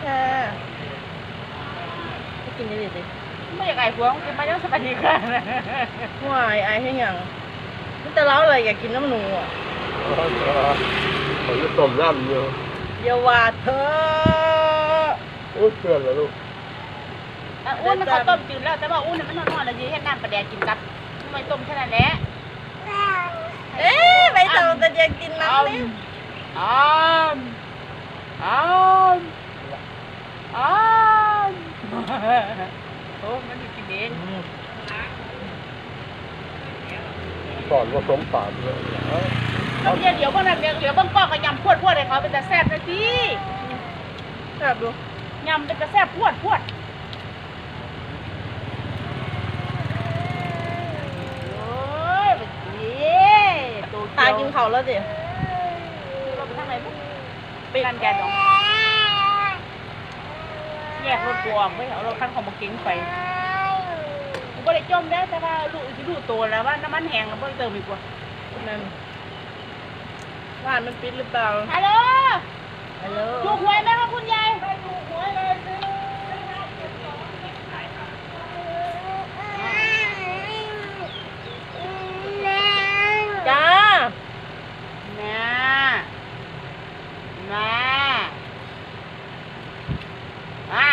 แค่ไม่กินได้ดิไม่อยากไอ้ผัวมึงกินมาเยอะสบายดีค่ะห่วยไอให้หยังมันจะเล่าอะไรอยากกินน้ำหนูอะผมจะต้มน้ำอยู่อย่าว่าเธอโอ้ยเพื่อนแล้วลูกอะอ้วนมันเขาต้มจืดแล้วแต่ว่าอ้วนน่ะมันนอนๆแล้วยืนให้น้ำปลาแดกกินกับไม่ต้มแค่นั้นแหละเอ๊ะไปเจอแต่อยากกินน้ำนี่ อ้ามอ้าม อ้ามโอ้มันอยู่กินเองสอนผสมปากเลยเอาเราเดี๋ยวเดี๋ยวพวกนั้นเดี๋ยวเดี๋ยวเบางก้อนก็ยำพวดพวดเลยเขาเป็นแต่แซ่บนะสิแบบดูยำเป็นแต่แซ่บพวดพวดโอ้ยแบบนี้ตัวตากินเขาวแล้วดิเราไปทางไหนปุ๊บไปกันแกดอก แยกรถกูออกไปเอารถคันของบักเก๋งไปกูก็ได้จมแล้วแต่ว่าลูกที่ดูตัวแล้วว่าน้ำมันแห้งแล้วเพิ่งเติมอีกว่านั่นร้านมันปิดหรือเปล่าฮัลโหลฮัลโหลถูกหวยไหมคะคุณยายถูกหวยเลยซื้อ จ้า แม่แม่อะ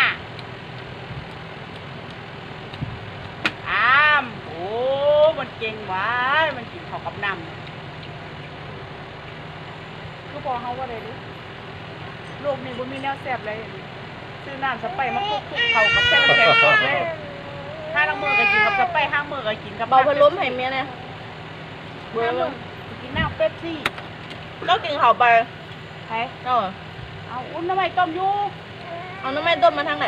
อามโอ้ มัน เก่งหวานมันกินข้าวกับน้ำคือพอเขาว่าอะไรดิโลกนี้บ่มีแนวแซ่บเลยซื้อน้ำสไปร์มาคลุกคลุกเขากับเส้นน้ำแข็งสดเลยห้าละมือก็กินกับสไปร์ห้ามือก็กินกับเบาพัดลมให้เมียเนี่ยเบอร์กินน้ำเป๊ปซี่ก็กินเขาวไปใช่เนาะเอาอุ้นทำไมต้มอยู่เอาน้ำแม่ต้มมาทางไหน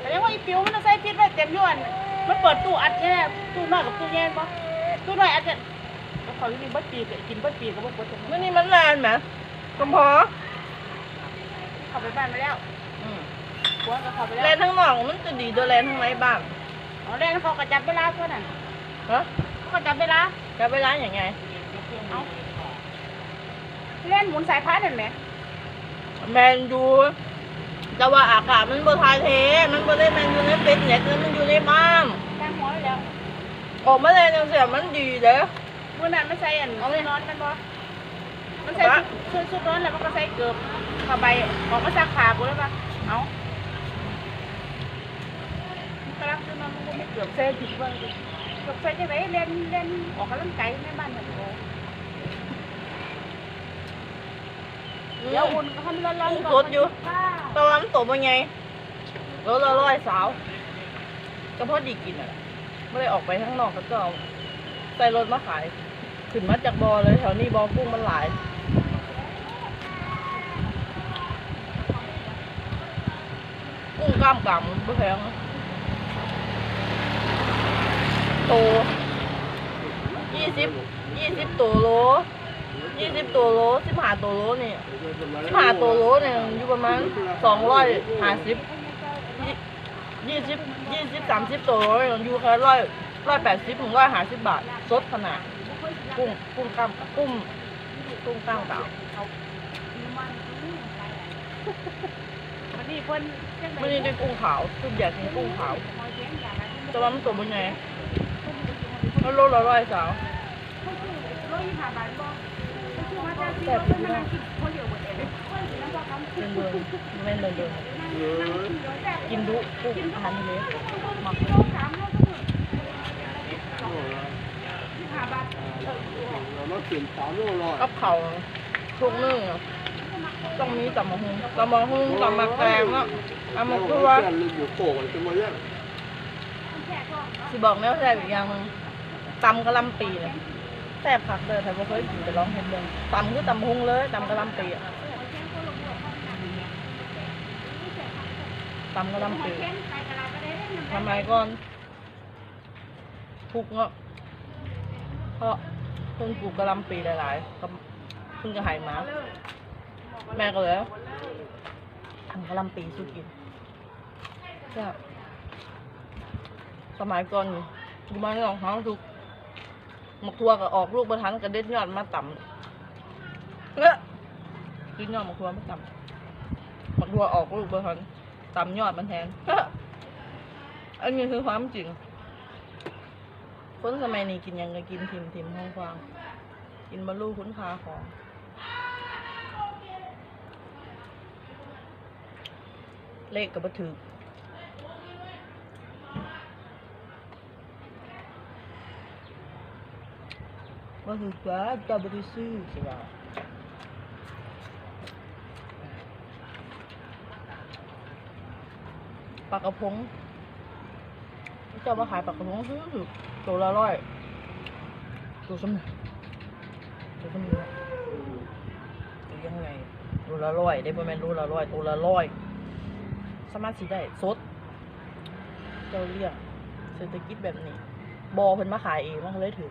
แต่ยังว่าอีปิวมันต้องใส่ฟิตไว้เต็มอยวนมันเปิดตู้อัดแค่ตู้น้อยกับตู้เย็นปะ ตู้น้อยอัดจะแล้วเขาอยู่นี่เบัดปีกกินเบัดปีกก็บ่ปวดมื่อนี้มันแรงไหมกำพอเข้าไปบ้านไปแล้วอืมหัวก็เข้าไปแรแล้วงทั้งนอกมันจะดีตัวแรงทั้งในบ้างอ๋อแรกเขาก็จับเวลาเท่านั้นฮะเขาก็จับเวลาจะไปร้านอย่างไง เอาเล่นหมุนสายพานนั่นไหมแมนยูแต่ว่าอากาศมันบ่ทายเท มันบ่ได้แมนยูในฟิตเนสมันอยู่ในบ้านตั้งหัวไว้แล้ว ออกมาเลยจังเสียมันดีเด้อ มื่อนั้นมันใส่อันเอาไว้นอนมันบ่มันใส่ชุดชุดนอนแล้วมันก็ใส่เกือบผ้าใบออกมาซักผ้ากูแล้วปะเอามันกำลังจะนอนมันก็ไม่เกือบเซ่ผิดว่าเกือบเซ่จะไหนเล่นเล่นออกกำลังกายในบ้านแบบโอ้เดี๋ยวอุ่นก็ให้มันร้อนๆสดอยู่ค่ะตอนนั้นตัวเป็นไงรถละร้อยสาวก็พอดีกินอะ ไม่ได้ออกไปข้างนอกก็เอาใส่รถมาขายขึ้นมาจากบอเลยแถวนี้บอกุ้งมันหลายกุ้งกล้ามกำไม่แพงโตยี่สิบยี่สิบตัวโลยี่สิบตัวโลสิบห้าตัวโลนี่สิบห้าตัวโลเนี่ยอยู่ประมาณสองร้อยห้าสิบยี่สิบ ยี่สิบสามสิบตัวโลเนี่ยอยู่แค่ร้อยร้อยแปดสิบถึงร้อยห้าสิบบาทสดขนาดกุ้งกุ้งกล้ามกุ้งกุ้งกล้ามกำวันนี้เพิ่นจังไม่ได้ได้กุ้งขาวคืออยากกินกุ้งขาวแต่ว่ามันตัวมันไงแล้วโลละร้อยสาวแต่ปีนี้ เป็นเดือนไม่เดือนเดือนกินดุกุ้งอาหารทะเลหมักเรามากินสามโลร้อยกับเขาวทุกนึ่งอะต้องมีตำมะฮุงตำมะฮุงตำมะแกงอะตำมะกรัวเพื่อนลืมอยู่โป่งจะมาเนี่ยสิบอกแม่ว่าแซ่บอีกอย่างหนึงตำกะหลำปีเนี่ยแซ่บผักเลยแต่บ่เคยกินแต่ลองเห็นเลยตำคือตำมะฮุงเลยตำกะหลำปีอะ ตำกะหลำปีทำไมก่อนทุกเนาะเพราะเพิ่งปลูกกะหลำปีหลายๆก็เพิ่งจะหายมา แม่ก็เลยทำกะหลำปีสู้กินแซ่บสมัยก่อนอยู่บ้านหนองห้างทุกหมกทัวก็ออกลูกประทันกระเด็ดยอดมาต่ำเนอะกินยอดหมกทัวมาต่ำหมกทัวออกลูกประทัน ตำยอดมันแทน อันนี้คือความจริง คนสมัยนี้กินยังก็กินทิมทิมห้องฟางกินบรรลุคุณค่าของเลขกับบถือว่าถือว่าจะบริซื้อใช่ป่ะ ปลากระพงเจ้ามาขายปลากระพงซื้อตัวละร้อยตัวสมนตัวสมนตัวยังไงตัวละร้อยได้ประมาณตัวละร้อยตัวละร้อยสามารถสิได้สด เจ้าเลี้ยงเศรษฐกิจแบบนี้ บอเพิ่นมาขายเองมันเลยถือ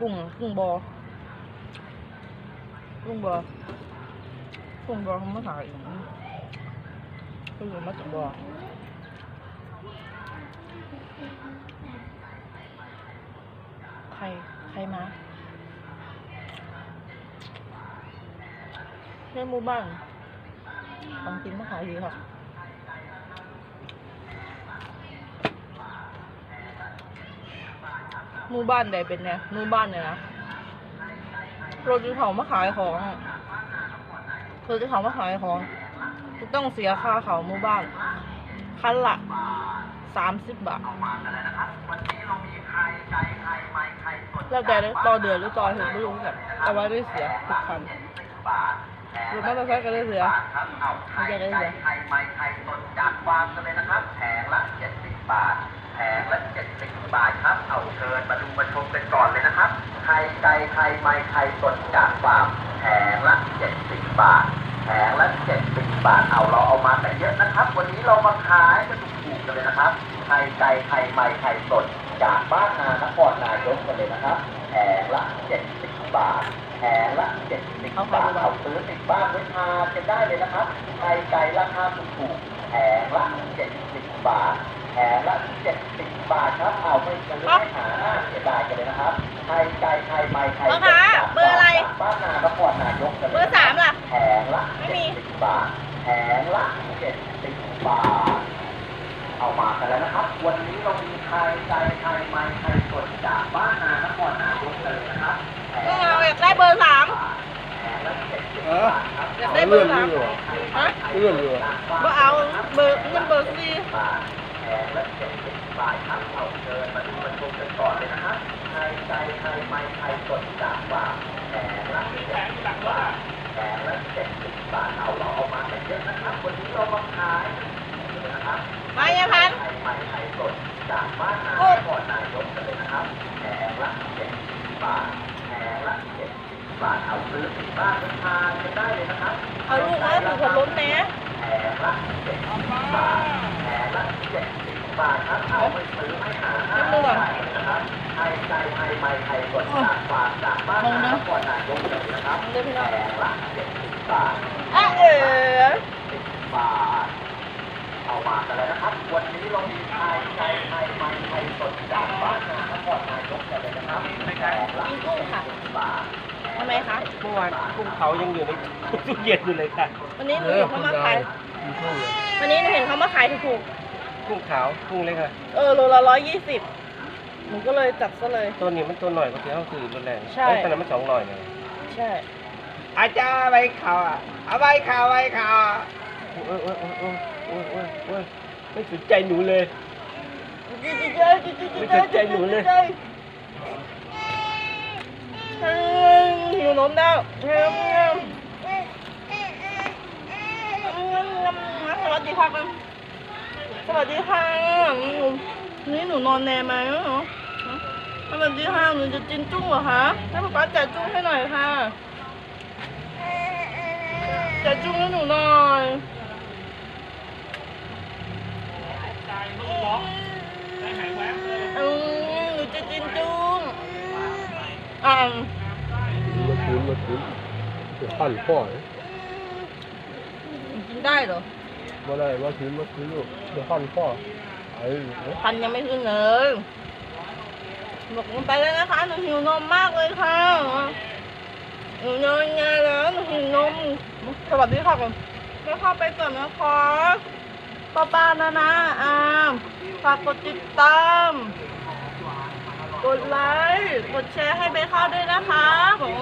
กุ้งกุ้งบอกุ้งบอกุ้งบอเขามาขายเอง กุ้งมาจากบอใคร ใครมาในหมู่บ้านของกินมาขายดีครับหมู่บ้านใดเป็นเนี่ยหมู่บ้านเนี่ยนะรถที่เขามาขายของรถที่เขามาขายของ ต้องเสียค่าเขาหมู่บ้าน คันละสามสิบบาทแล้วแต่ต่อเดือนหรือต่อถึงไม่รู้กันแต่ว่าได้เสียทุกคันรถมอเตอร์ไซค์ก็ได้เสียไม่ใช่ได้เสียไข่ไม้ไข่สดจากฟาร์มกันเลยนะครับแผงละ70บบาทแผงละ70บาทครับ เอาเชิญมาดูมาชมกันก่อนเลยนะครับไข่ไก่ไข่ไม้ไข่สดจากฟาร์มแผงละ70บาท แผงละ70บาทเอาเราเอามากันเยอะนะครับ วันนี้เรามาขายกันถูกๆกันเลยนะครับไข่ไก่ไข่ไม้ไข่สดจากบ้านนานครนายกกันเลยนะครับแผงละ70บาทแผงละ70บาทเอาซื้อติดบ้านไว้ทานกันได้เลยนะครับไข่ไก่ราคาถูกๆแผงละ70บาทแผงละ70บาทครับเอาไม่ซื้อไม่หาหน้าเสียดายกันเลยนะครับไข่ไก่ไข่ไม้ไข่พ่อค้าเบ อร์อะไร บ้านนานครนายกกันเลยเบอร์สามล่ะ แผงละไม่มี70บาทแผงละ70บาท เอามากันแล้วนะครับ วันนี้เรามีไข่ไก่ไข่ไม้ไข่สดจากบ้านนานครนายกกันเลยนะครับแผงก็ละเอาอยากได้เบอร์สามแผงละ70เอออยากได้เบอร์สามฮะเลื่อนเรือก็เอาเบอร์เงินเบอร์สี่บาทแผงละ70บาทครับเอาเชิญมาดูมาชมกันก่อนเลยนะครับไข่ไก่ไข่ไม้ไข่สดจากฟาร์มแผงละ70บาทแผงละ70 บาทเอาเราเอามากันเยอะนะครับวันนี้เรามาขายกันนะครับมายังพันไข่ไม้ไข่สดจากบ้านนาก่อนนายกกันเลยนะครับแผงละ70บาทแผงละ70บาทเอาซื้อติดบ้านไปทานกันได้เลยนะครับเอาลูกมาถูกคนล้มแน่แผงละ70บาทแผงละ70บาทครับเอาไปซื้อไม่หาห้าได้เลยนะครับไข่ไก่ไข่ไม้ไข่สดจากฟาร์มจากบ้านนาก่อนนายกกันเลยนะครับเดี๋ยวพี่น้องแผงละ70บาท อะเออ10บาทเอามากันแล้วนะครับ วันนี้เรามีไข่ไก่ไข่ไม้ไข่สดจากบ้านนานครนายกกันเลยนะครับแผงละกินกุ้งค่ะบาททำไมคะ เมื่อวานกุ้งเขายังอยู่ในตู้เย็นอยู่เลยค่ะวันนี้หนูเห็นเขามาขาย มีช่วงเลยวันนี้หนูเห็นเขามาขายถูกกุ้งขาวกุ้งเล็กค่ะๆเออโลละร้อยยี่สิบหนูก็เลยจัดซะเลย ตัวนี้มันตัวหน่อยก็คือเขาคือรุนแรงใช่ เอ้ยตอนนั้นมันสองหน่อยเลยใช่ อาจารย์ใบขาวอะเอาใบขาวใบขาวอะโอ้ยโอ้ยโอ้ยโอ้ยโอ้ยโอ้ยโอ้ยไม่สนใจหนูเลย ไม่สนใจหนูเลยหนูนมแล้วเฮ้ยสวัสดีค่ะสวัสดีค่ะนี่หนูนอนแน่ไหมเหรอสวัสดีค่ะหนูจะกินจุ้งเหรอคะให้ป๊าป๊าจัดจุ้งให้หน่อยค่ะ จัดจุ้งให้หนูหน่อยอืมหนูจะกินจุ้งอ่ามาคืนมาคืนจะขั้นพ่อเลยกินได้เหรอมาได้มาคืนมาคืนลูกจะขั้นพ่อไอ้เอ้ยพันยังไม่ขึ้นเลยบอกลงไปเลยนะคะหนูหิวนมมากเลยค่ะ หนูนอนงานแล้วหนูหิวนมสวัสดีค่ะก่อนแล้วเข้าไปก่อนนะคะป้าป้านะนะอามฝากกดติดตาม กดไลค์กดแชร์ให้เบเข้าด้วยนะคะผม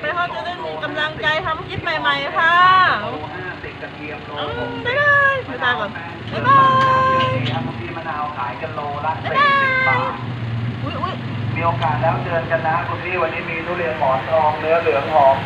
เบเข้าจะได้มีกำลังใจทำคลิปใหม่ๆค่ะอืมบ๊ายบายบ๊ายบายก่อนบ๊ายบายมีมะนาวขายกันโลละบ๊ายสี่บาสิบบาทยอุ้ยอุ้ยมี โอกาสแล้วเจอกันนะคุณพี่วันนี้มีทุเรียนหมอนทองเนื้อเหลืองหอม